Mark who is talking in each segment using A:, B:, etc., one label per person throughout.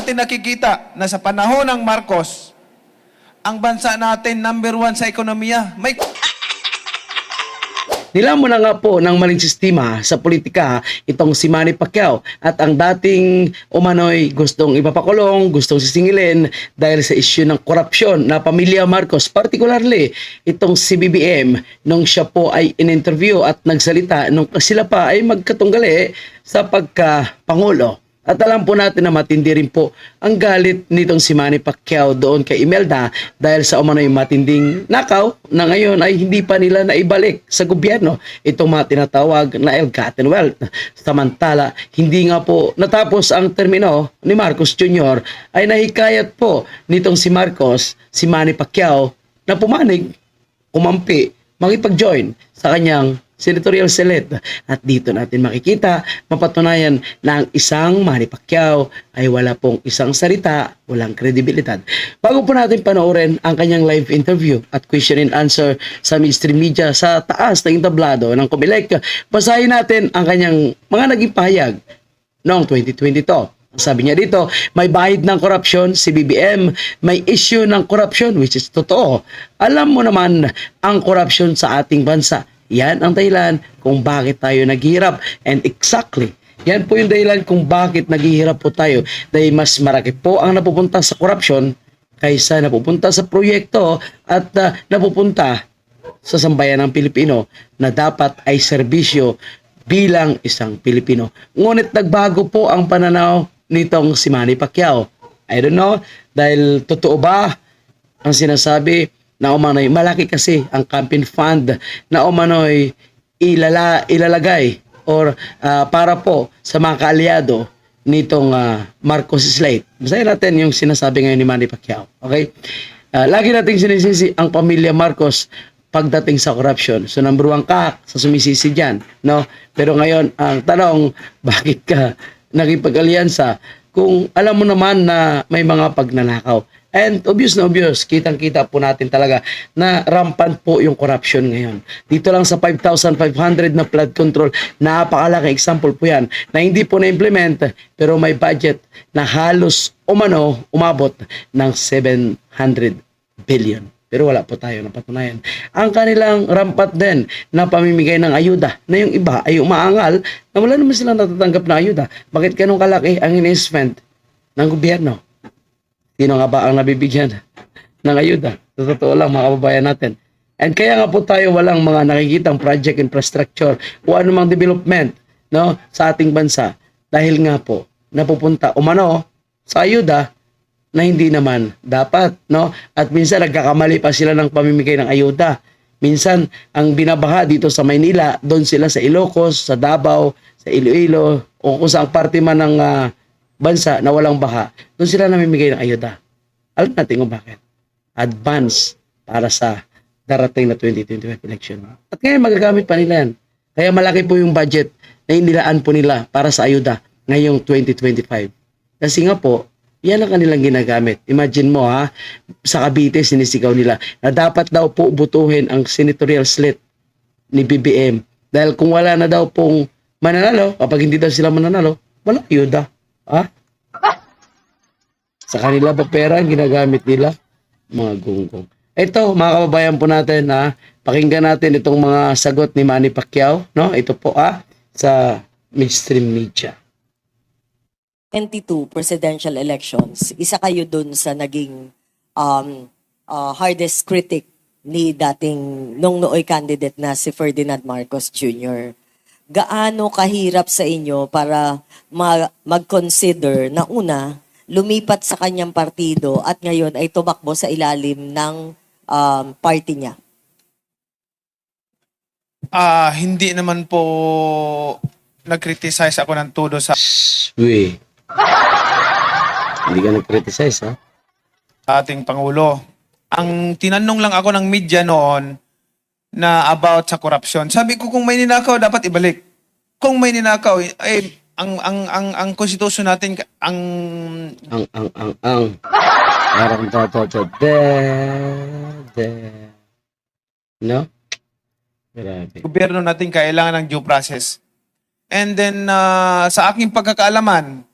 A: natin nakikita na sa panahon ng Marcos, ang bansa natin number one sa ekonomiya. May
B: Nilamon na nga po ng maling sistema sa politika itong si Manny Pacquiao at ang dating umano'y gustong ipapakulong, gustong sisingilin dahil sa issue ng korupsyon na pamilya Marcos, particularly itong si BBM nung siya po ay in-interview at nagsalita nung sila pa ay magkatunggali sa pagka-pangulo. At alam po natin na matindi rin po ang galit nitong si Manny Pacquiao doon kay Imelda dahil sa umano'y matinding nakaw na ngayon ay hindi pa nila naibalik sa gobyerno itong mga tinatawag na ill-gotten wealth. Samantala, hindi nga po natapos ang termino ni Marcos Jr. ay nahikayat po nitong si Marcos, si Manny Pacquiao na pumanig, kumampi, makipag-join sa kanyang senatorial select. At dito natin makikita, mapatunayan na ang isang Manny Pacquiao ay wala pong isang salita, walang kredibilidad. Bago po natin panoorin ang kanyang live interview at question and answer sa mainstream media sa taas ng tablado ng Comelec, basahin natin ang kanyang mga naging pahayag noong 2022. Sabi niya dito, may bahid ng korupsyon si BBM, may issue ng korupsyon which is totoo. Alam mo naman ang korupsyon sa ating bansa. Yan ang dahilan kung bakit tayo naghihirap. And exactly, yan po yung dahilan kung bakit naghihirap po tayo. Dahil mas marami po ang napupunta sa korupsyon kaysa napupunta sa proyekto at ah, napupunta sa sambayan ng Pilipino na dapat ay serbisyo bilang isang Pilipino. Ngunit nagbago po ang pananaw nitong si Manny Pacquiao. I don't know, dahil totoo ba ang sinasabi na umano'y malaki kasi ang campaign fund na umano'y ilala, ilalagay or ah, para po sa mga kaalyado nitong ah, Marcos Slate. Basahin natin yung sinasabi ngayon ni Manny Pacquiao. Okay? Ah, lagi nating sinisisi ang pamilya Marcos pagdating sa corruption. So number one ka sa sumisisi dyan. No? Pero ngayon, ang tanong, bakit ka nakipag-alyansa kung alam mo naman na may mga pagnanakaw? And obvious na obvious, kitang-kita po natin talaga na rampant po yung corruption ngayon. Dito lang sa 5,500 na flood control, napakalaking example po yan na hindi po na-implement pero may budget na halos umano umabot ng 700 billion. Pero wala po tayo napatunayan. Ang kanilang rampat din na pamimigay ng ayuda na yung iba ay umaangal na wala naman silang natatanggap na ayuda. Bakit ganun kalaki ang in-spend ng gobyerno? Sino nga ba ang nabibigyan ng ayuda? Sa totoo lang, mga kababayan natin. And kaya nga po tayo walang mga nakikitang project infrastructure o anumang development no, sa ating bansa. Dahil nga po, napupunta umano sa ayuda na hindi naman dapat. No? At minsan nagkakamali pa sila ng pamimigay ng ayuda. Minsan, ang binabaha dito sa Maynila, doon sila sa Ilocos, sa Davao, sa Iloilo, o kung saang parte man ng ah, bansa na walang baha, doon sila namimigay ng ayuda. Alam natin kung bakit. Advance para sa darating na 2025 election. At ngayon magagamit pa nila yan. Kaya malaki po yung budget na inilaan po nila para sa ayuda ngayong 2025. Kasi nga po, yan ang kanilang ginagamit. Imagine mo ha, sa Cavite sinisigaw nila na dapat daw po butuhin ang senatorial slate ni BBM. Dahil kung wala na daw pong mananalo, kapag hindi daw sila mananalo, wala ayuda. Ha? Sa kanila ba pera ang ginagamit nila? Mga gunggong. Ito, mga kababayan po natin, ha? pakinggan natin itong mga sagot ni Manny Pacquiao. No? Ito po, ha? sa mainstream media.
C: 22 presidential elections, isa kayo dun sa naging um, uh, hardest critic ni dating nung nooy candidate na si Ferdinand Marcos Jr. Gaano kahirap sa inyo para ma- mag-consider na una, lumipat sa kanyang partido at ngayon ay tumakbo sa ilalim ng um, party niya?
A: ah, hindi naman po nag-criticize ako ng todo sa
B: Uy. Hindi ka nag-criticize, ha?
A: ating Pangulo. Ang tinanong lang ako ng media noon na about sa korupsyon. Sabi ko kung may ninakaw dapat ibalik. Kung may ninakaw eh ang ang ang ang konstitusyon natin ang
B: Ang, ang, ang, ang. Parang to, to, to, de, de. No? Grabe.
A: gobyerno natin kailangan ng due process. And then ah, sa aking pagkakaalaman,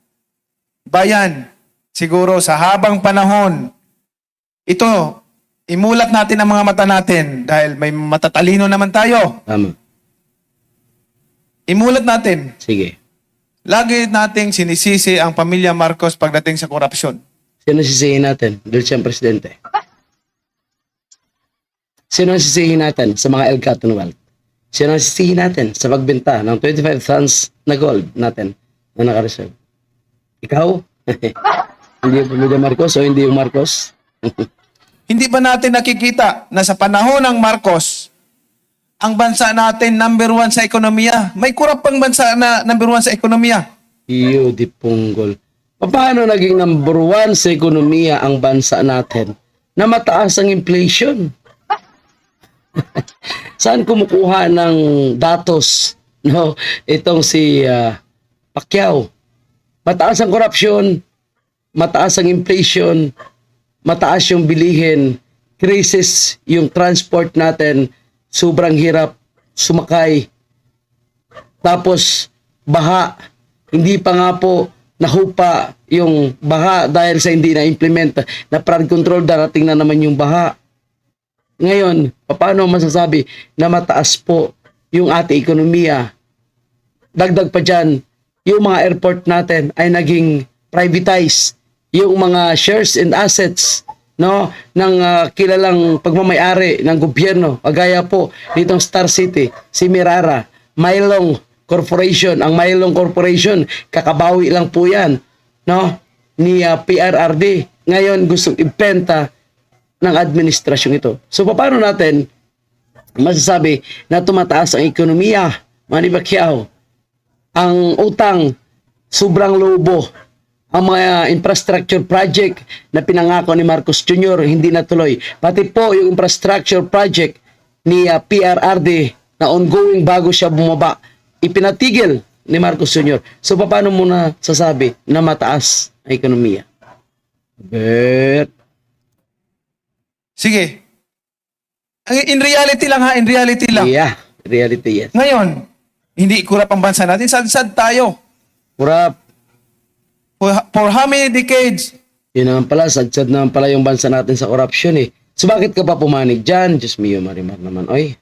A: bayan siguro sa habang panahon, ito, imulat natin ang mga mata natin dahil may matatalino naman tayo.
B: Tama.
A: Imulat natin.
B: Sige.
A: Lagi nating sinisisi ang pamilya Marcos pagdating sa korupsyon.
B: Sino sisihin natin? Dahil siyang presidente. Sino ang sisihin natin sa mga El Caton Wealth? Sino ang sisihin natin sa pagbenta ng 25 tons na gold natin na nakareserve? Ikaw? hindi yung pamilya Marcos o hindi yung Marcos?
A: Hindi ba natin nakikita na sa panahon ng Marcos, ang bansa natin number one sa ekonomiya? May kurap pang bansa na number one sa ekonomiya.
B: Iyo di punggol. Paano naging number one sa ekonomiya ang bansa natin na mataas ang inflation? Saan kumukuha ng datos no itong si ah, Pacquiao? Mataas ang korupsyon, mataas ang inflation, mataas yung bilihin, crisis yung transport natin, sobrang hirap sumakay. Tapos baha, hindi pa nga po nahupa yung baha dahil sa hindi na-implement na flood control, darating na naman yung baha. Ngayon, paano masasabi na mataas po yung ating ekonomiya? Dagdag pa dyan, yung mga airport natin ay naging privatized. Yung mga shares and assets no ng ah, kilalang pagmamayari ng gobyerno kagaya po nitong Star City si Mirara Mailong Corporation. Ang Mailong Corporation kakabawi lang po yan no ni ah, PRRD ngayon gustong ibenta ng administrasyon ito. So paano natin masasabi na tumataas ang ekonomiya Manny Pacquiao? Ang utang sobrang lobo ang mga infrastructure project na pinangako ni Marcos Jr. hindi natuloy. Pati po yung infrastructure project ni ah, PRRD na ongoing bago siya bumaba, ipinatigil ni Marcos Jr. So paano mo na sasabi na mataas ang ekonomiya? Bet.
A: Sige. Ang- In reality lang ha, in reality lang.
B: Yeah, reality yes.
A: Ngayon, hindi kurap ang bansa natin. Sad-sad tayo.
B: Kurap.
A: For, for how many decades?
B: Yun naman pala, sadsad naman pala yung bansa natin sa corruption eh. So bakit ka pa pumanig dyan? Diyos mio, marimar naman. Oy,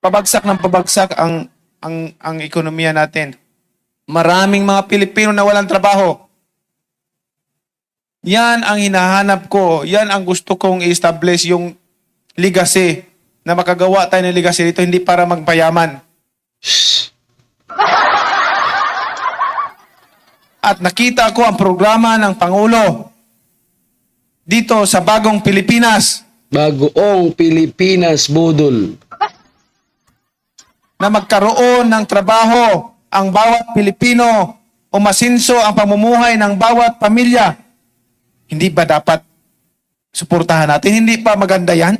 A: Pabagsak ng pabagsak ang, ang, ang ekonomiya natin. Maraming mga Pilipino na walang trabaho. Yan ang hinahanap ko. Yan ang gusto kong i-establish yung legacy na makagawa tayo ng legacy dito hindi para magpayaman. At nakita ko ang programa ng Pangulo dito sa bagong Pilipinas
B: bagoong Pilipinas budol.
A: na magkaroon ng trabaho ang bawat Pilipino o masinso ang pamumuhay ng bawat pamilya. Hindi ba dapat suportahan natin? Hindi pa maganda yan?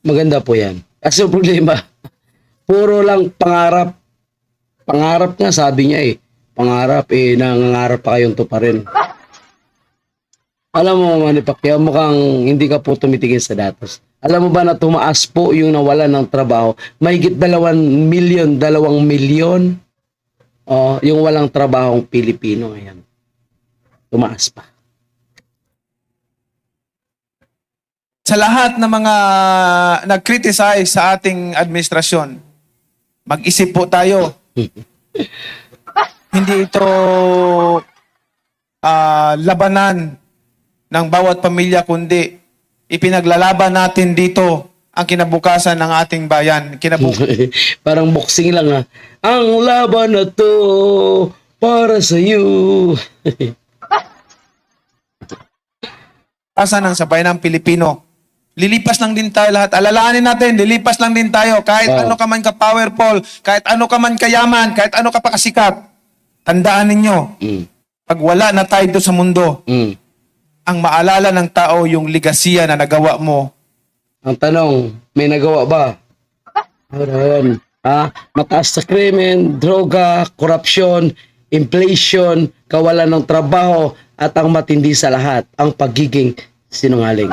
B: Maganda po yan. Kasi yung problema, puro lang pangarap. Pangarap nga sabi niya eh. Pangarap eh, nangangarap pa kayong to pa rin. Alam mo, Manny Pacquiao, mukhang hindi ka po tumitingin sa datos. Alam mo ba na tumaas po yung nawalan ng trabaho? Mahigit dalawang milyon, dalawang milyon oh, yung walang trabahong Pilipino ngayon. Tumaas pa.
A: Sa lahat ng mga nag-criticize sa ating administrasyon, mag-isip po tayo. Hindi ito ah, labanan ng bawat pamilya, kundi ipinaglalaban natin dito ang kinabukasan ng ating bayan. Kinabuk
B: Parang boxing lang ah. Ang laban na to para sa iyo.
A: Asa ng sabay ng Pilipino. Lilipas lang din tayo lahat. Alalahanin natin, lilipas lang din tayo. Kahit
B: Oo.
A: ano ka man ka-powerful, kahit ano ka man kayaman, kahit ano ka pa kasikat. Tandaan ninyo,
B: mm.
A: pag wala na tayo doon sa mundo,
B: Mm.
A: ang maalala ng tao yung ligasiya na nagawa mo.
B: Ang tanong, may nagawa ba? Meron. Ah, mataas sa krimen, droga, korupsyon, inflation, kawalan ng trabaho, at ang matindi sa lahat, ang pagiging sinungaling.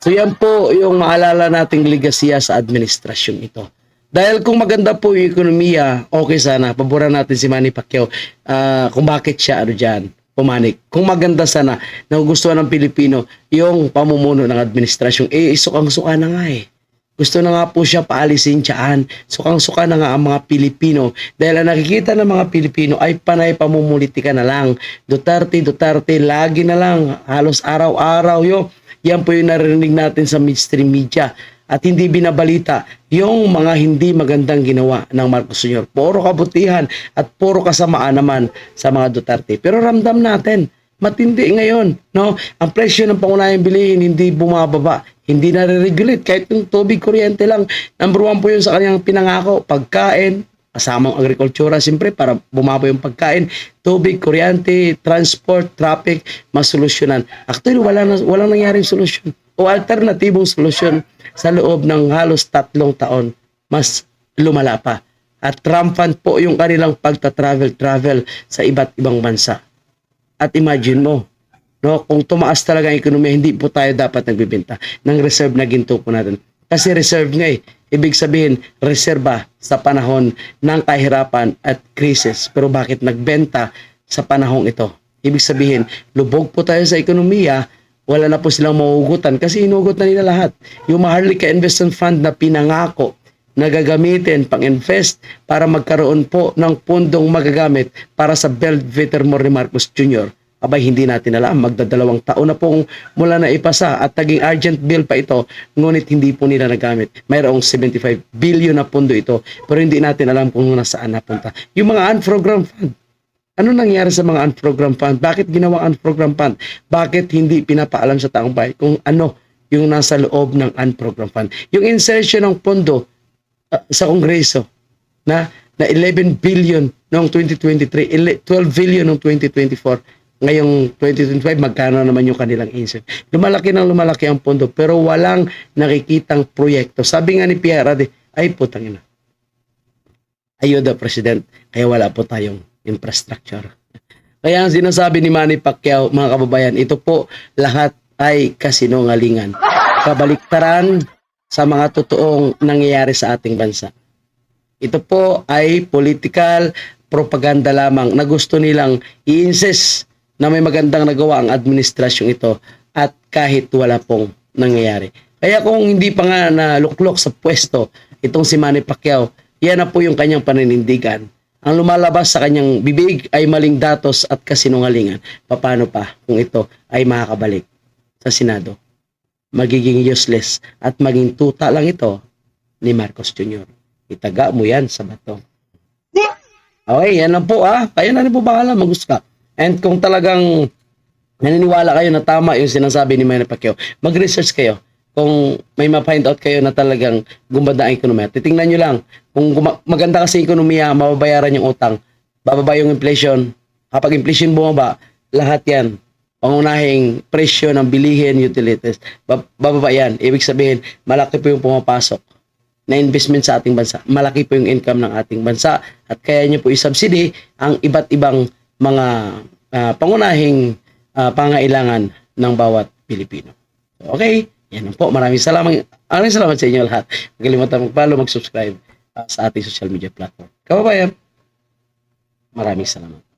B: So yan po yung maalala nating ligasiya sa administrasyon ito. Dahil kung maganda po yung ekonomiya, okay sana, paboran natin si Manny Pacquiao. Ah, kung bakit siya ano dyan, pumanik. Kung maganda sana, nagugustuhan ng Pilipino yung pamumuno ng administrasyon, eh, sukang-suka na nga eh. Gusto na nga po siya paalisin dyan. Sukang-suka na nga ang mga Pilipino. Dahil ang nakikita ng mga Pilipino ay panay pamumulitika na lang. Duterte, Duterte, lagi na lang. Halos araw-araw yo. Yan po yung narinig natin sa mainstream media. At hindi binabalita yung mga hindi magandang ginawa ng Marcos Sr. Puro kabutihan at puro kasamaan naman sa mga Duterte. Pero ramdam natin, matindi ngayon. No? Ang presyo ng pangunahing bilihin hindi bumababa. Hindi na-regulate. Kahit yung tubig, kuryente lang. Number one po yun sa kanyang pinangako. Pagkain, kasamang agrikultura, siyempre, para bumaba yung pagkain. Tubig, kuryente, transport, traffic, masolusyonan. Actually, wala na, walang nangyaring solusyon. O alternatibong solusyon sa loob ng halos tatlong taon. Mas lumala pa. At rampant po yung kanilang pagta-travel-travel sa iba't ibang bansa. At imagine mo, no, kung tumaas talaga ang ekonomiya, hindi po tayo dapat nagbibenta ng reserve na ginto po natin. Kasi reserve nga eh. Ibig sabihin, reserba sa panahon ng kahirapan at krisis. Pero bakit nagbenta sa panahong ito? Ibig sabihin, lubog po tayo sa ekonomiya, wala na po silang mahugutan kasi inugot na nila lahat. Yung Maharlika Investment Fund na pinangako na gagamitin pang-invest para magkaroon po ng pundong magagamit para sa Belvedere More ni Marcos Jr. Abay, hindi natin alam. Magdadalawang taon na pong mula na ipasa at naging urgent bill pa ito, ngunit hindi po nila nagamit. Mayroong 75 billion na pundo ito, pero hindi natin alam kung nasaan napunta. Yung mga unprogrammed fund, ano nangyari sa mga unprogrammed fund? Bakit ginawa unprogrammed fund? Bakit hindi pinapaalam sa taong bayan kung ano yung nasa loob ng unprogrammed fund? Yung insertion ng pondo uh, sa Kongreso na na 11 billion noong 2023, ele- 12 billion noong 2024. Ngayong 2025, magkano naman yung kanilang insert? Lumalaki ng lumalaki ang pondo pero walang nakikitang proyekto. Sabi nga ni Pierre ay putang ina. Ayuda, President. Kaya wala po tayong infrastructure. Kaya ang sinasabi ni Manny Pacquiao, mga kababayan, ito po lahat ay kasinungalingan. Kabaliktaran sa mga totoong nangyayari sa ating bansa. Ito po ay political propaganda lamang na gusto nilang i-insist na may magandang nagawa ang administrasyong ito at kahit wala pong nangyayari. Kaya kung hindi pa nga naluklok sa pwesto itong si Manny Pacquiao, yan na po yung kanyang paninindigan. Ang lumalabas sa kanyang bibig ay maling datos at kasinungalingan. Paano pa kung ito ay makakabalik sa Senado? Magiging useless at maging tuta lang ito ni Marcos Jr. Itaga mo yan sa bato. Okay, yan lang po ah. Kayo na rin po bahala mag-usap. And kung talagang naniniwala kayo na tama yung sinasabi ni Manny Pacquiao, mag-research kayo. Kung may ma-find out kayo na talagang gumanda ang ekonomiya, titingnan nyo lang. Kung maganda kasi yung ekonomiya, mababayaran yung utang, bababa yung inflation. Kapag inflation bumaba, lahat yan. Pangunahing presyo ng bilihin, utilities, bab- bababa yan. Ibig sabihin, malaki po yung pumapasok na investment sa ating bansa. Malaki po yung income ng ating bansa at kaya nyo po i-subsidy ang iba't ibang mga ah, pangunahing ah, pangailangan ng bawat Pilipino. Okay, yan po. Maraming salamat. Maraming salamat sa inyo lahat. Huwag kalimutan mag-follow, mag-subscribe ah, sa ating social media platform. Kababayan, maraming salamat.